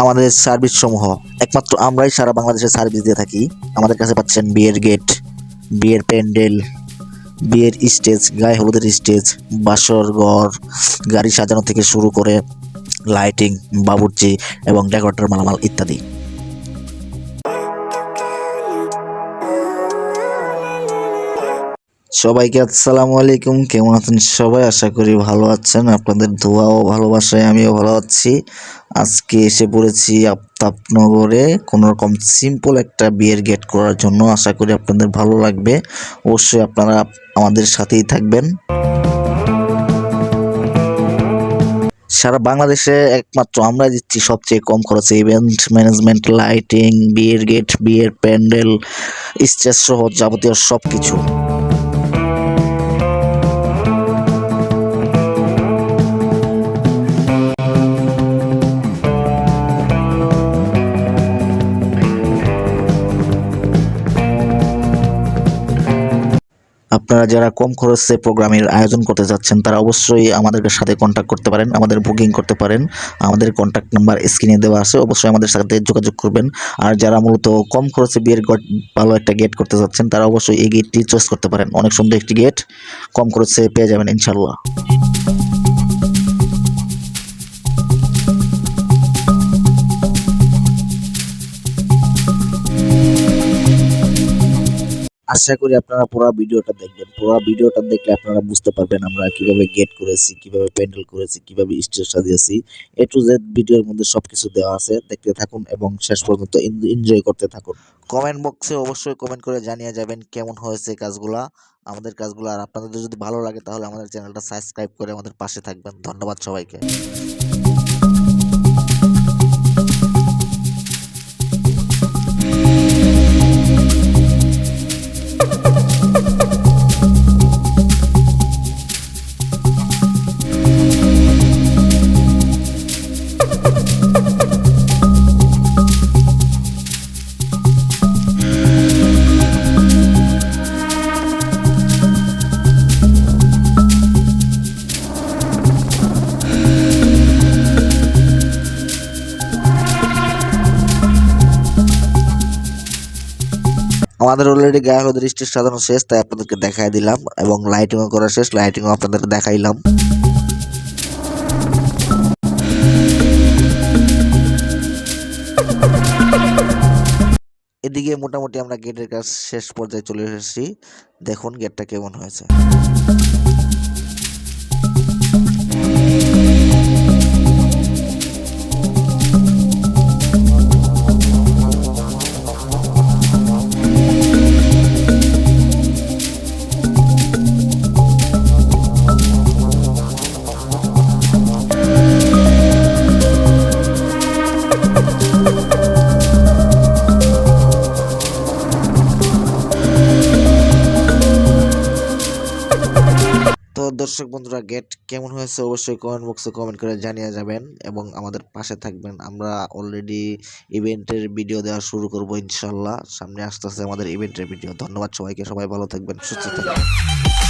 আমাদের সার্ভিস সমূহ। একমাত্র আমরাই সারা বাংলাদেশে সার্ভিস দিয়ে থাকি। আমাদের কাছে পাচ্ছেন বিয়ের গেট বিয়ের প্যান্ডেল, বিয়ের স্টেজ গায়ে হলুদের স্টেজ বাসর ঘর, গাড়ি সাজানো থেকে শুরু করে লাইটিং বাবুর্চি এবং ডেকোরেটর মালামাল ইত্যাদি। সবাইকে আসসালামু আলাইকুম। কেমন আছেন সবাই? আশা করি ভালো আছেন। আপনাদের ও ভালোবাসায় আমিও ভালো আছি। আজকে এসে পড়েছি আফতাবনগরে কোনো রকম সিম্পল একটা বিয়ের গেট করার জন্য। আশা করি আপনাদের ভালো লাগবে। অবশ্যই আপনারা আমাদের সাথেই থাকবেন। সারা বাংলাদেশে একমাত্র আমরা দিচ্ছি সবচেয়ে কম খরচে ইভেন্ট ম্যানেজমেন্ট লাইটিং বিয়ের গেট বিয়ের প্যান্ডেল স্টেজ সহ যাবতীয় সব কিছু আপনারা যারা কম খরচে প্রোগ্রামের আয়োজন করতে যাচ্ছেন, তারা অবশ্যই আমাদের সাথে কন্ট্যাক্ট করতে পারেন, আমাদের বুকিং করতে পারেন। আমাদের কন্ট্যাক্ট নাম্বার স্ক্রিনে দেওয়া আছে, অবশ্যই আমাদের সাথে যোগাযোগ করবেন। আর যারা মূলত কম খরচে বিয়ের গট ভালো একটা গেট করতে যাচ্ছেন, তারা অবশ্যই এই গেটটি চয়েস করতে পারেন। অনেক সুন্দর একটি গেট কম খরচে পেয়ে যাবেন ইনশাল্লাহ আশা করি আপনারা পুরো ভিডিওটা দেখবেন। পুরো ভিডিওটা দেখলে আপনারা বুঝতে পারবেন আমরা কীভাবে গেট করেছি, কীভাবে প্যান্ডেল করেছি, কীভাবে স্টেজ সাজিয়েছি। এ টু জেড ভিডিওর মধ্যে সবকিছু দেওয়া আছে। দেখতে থাকুন এবং শেষ পর্যন্ত এনজয় করতে থাকুন। কমেন্ট বক্সে অবশ্যই কমেন্ট করে জানিয়ে যাবেন কেমন হয়েছে কাজগুলা। আমাদের কাজগুলো আর আপনাদের যদি ভালো লাগে তাহলে আমাদের চ্যানেলটা সাবস্ক্রাইব করে আমাদের পাশে থাকবেন। ধন্যবাদ সবাইকে। আমাদের অলরেডি গায়ে হলুদের স্টেজ সাজানো শেষ, তাই আপনাদেরকে দেখাই দিলাম এবং লাইটিংও করা শেষ লাইটিংও আপনাদেরকে দেখাইলাম। এদিকে মোটামুটি আমরা গেটের কাজ শেষ পর্যায়ে চলে এসেছি। দেখুন গেটটা কেমন হয়েছে। দর্শক বন্ধুরা, গেট কেমন হয়েছে অবশ্যই কমেন্ট বক্সে কমেন্ট করে জানিয়ে যাবেন এবং আমাদের পাশে থাকবেন। আমরা অলরেডি ইভেন্টের ভিডিও দেওয়া শুরু করব ইনশাল্লাহ। সামনে আসতেছে আমাদের ইভেন্টের ভিডিও ধন্যবাদ সবাইকে। সবাই ভালো থাকবেন, সুস্থ থাকবেন।